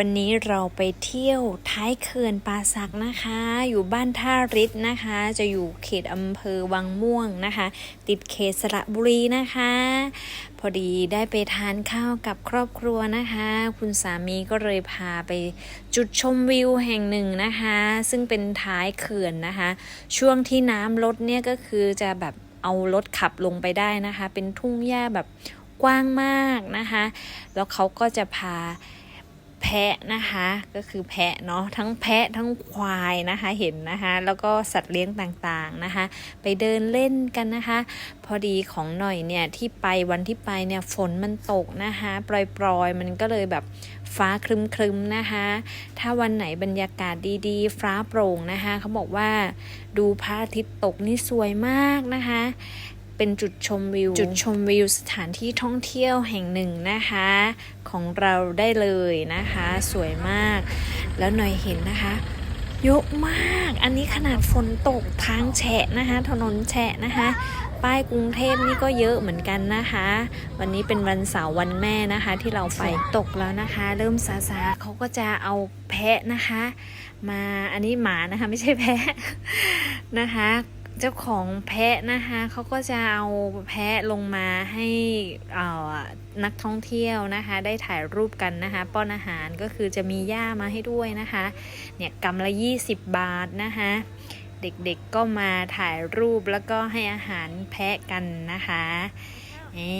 วันนี้เราไปเที่ยวท้ายเขื่อนป่าสักนะคะ อยู่บ้านท่าริศนะคะ จะอยู่เขตอำเภอวังม่วงนะคะ ติดเขตสระบุรีนะคะ พอดีได้ไปทานข้าวกับครอบครัวนะคะ คุณสามีก็เลยพาไปจุดชมวิวแห่งหนึ่งนะคะ ซึ่งเป็นท้ายเขื่อนนะคะ ช่วงที่น้ำลดเนี่ยก็คือจะแบบเอารถขับลงไปได้นะคะ เป็นทุ่งหญ้าแบบกว้างมากนะคะ แล้วเขาก็จะพา แพะนะคะ ก็คือแพะเนาะทั้งแพะทั้งควายนะคะเห็นนะคะ แล้วก็สัตว์เลี้ยงต่างๆนะคะ ไปเดินเล่นกันนะคะ พอดีของหน่อยเนี่ยที่ไปวันที่ไปเนี่ยฝนมันตกนะคะ ปล่อยๆ มันก็เลยแบบฟ้าครึมๆนะคะ ถ้าวันไหนบรรยากาศดีๆ ฟ้าโปร่งนะคะเขาบอกว่าดูพระอาทิตย์ตกนี่สวยมากนะคะ เป็นจุดชมวิว จุดชมวิวสถานที่ท่องเที่ยวแห่งหนึ่งนะคะ ของเราได้เลยนะคะ สวยมาก แล้วหน่อยเห็นนะคะเยอะมาก อันนี้ขนาดฝนตกทางแฉะนะคะ ถนนแฉะนะคะ ป้ายกรุงเทพนี่ก็เยอะเหมือนกันนะคะ วันนี้เป็นวันเสาร์วันแม่นะคะ ที่เราไปตกแล้วนะคะ เริ่มซาซาเขาก็จะเอาแพะนะคะ มา อันนี้หมานะคะ ไม่ใช่แพะนะคะ เจ้าของแพะนะคะเขาก็จะเอาแพะลงมาให้อ่อนักท่องเที่ยวนะคะ ได้ถ่ายรูปกันนะคะ ป้อนอาหารก็คือจะมีหญ้ามาให้ด้วยนะคะเนี่ยกำละ 20 บาทนะคะเด็กๆก็มาถ่ายรูปแล้วก็ให้อาหารแพะกันนะคะ เอ๊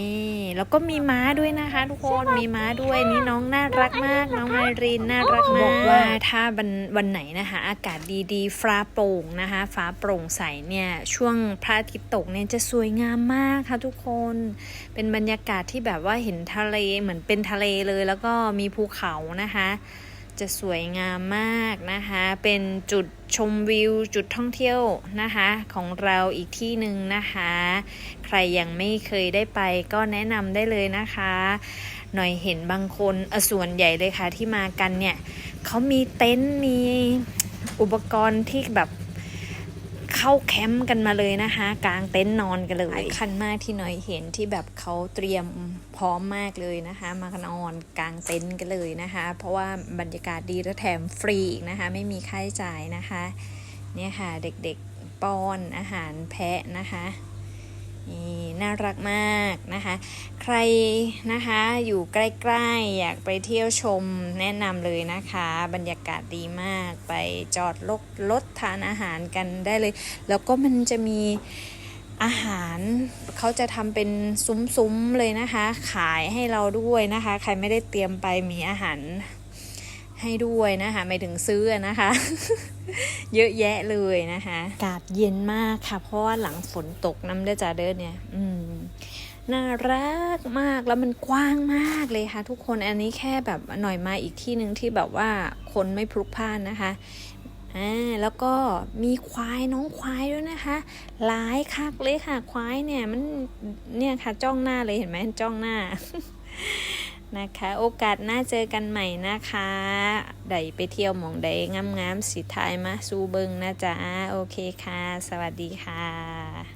แล้วก็มีม้าด้วยนะคะทุกคนมีม้าด้วยนี่น้องน่ารักมาก น้องไอรีนน่ารักมากบอกว่าถ้าวันวันไหนนะคะ อากาศดีๆ ฟ้าโปร่งนะคะ ฟ้าโปร่งใสเนี่ยช่วงพระอาทิตย์ตกเนี่ยจะสวยงามมากค่ะทุกคนเป็นบรรยากาศที่แบบว่าเห็นทะเลเหมือนเป็นทะเลเลย แล้วก็มีภูเขานะคะ จะสวยงามมากนะคะ เป็นจุดชมวิวจุดท่องเที่ยวนะคะ ของเราอีกที่หนึ่งนะคะ ใครยังไม่เคยได้ไปก็แนะนำได้เลยนะคะ หน่อยเห็นบางคนอ่อส่วนใหญ่เลยค่ะที่มากันเนี่ยเขามีเต็นท์มีอุปกรณ์ที่แบบ เข้าแคมป์กันมาเลยนะคะ กลางเต็นท์นอนกันเลยคันมากที่หน่อยเห็นที่แบบเขาเตรียมพร้อมมากเลยนะคะ มานอนกลางเต็นท์กันเลยนะคะ เพราะว่าบรรยากาศดีและแถมฟรีอีกนะคะ ไม่มีค่าใช้จ่ายนะคะ เนี่ยค่ะเด็กๆป้อนอาหารแพะนะคะ นี่น่ารักมากนะคะ ใครนะคะอยู่ใกล้ๆ อยากไปเที่ยวชมแนะนำเลยนะคะ บรรยากาศดีมากไปจอดรถรถทานอาหารกันได้เลย แล้วก็มันจะมีอาหารเขาจะทำเป็นซุ้มๆเลยนะคะ ขายให้เราด้วยนะคะ ใครไม่ได้เตรียมไปมีอาหาร ให้ด้วยนะคะไม่ถึงซื้อนะคะ เยอะแยะเลยนะคะอากาศเย็นมากค่ะ เพราะว่าหลังฝนตกน้ำเด้อจ้าเด้อเนี่ย อืมน่ารักมากแล้วมันกว้างมากเลยค่ะ ทุกคนอันนี้แค่แบบหน่อยมาอีกที่หนึ่งที่แบบว่าคนไม่พลุกพล่านนะคะอ่าแล้วก็มีควายน้องควายด้วยนะคะหลายคักเลยค่ะ ควายเนี่ยมันเนี่ยค่ะจ้องหน้าเลยเห็นไหมจ้องหน้า นะคะ โอกาสหน้าเจอกันใหม่นะคะไดไปเที่ยวหมองใดงามๆสิทายมาสูเบิงนะจ๊ะโอเคค่ะ สวัสดีค่ะ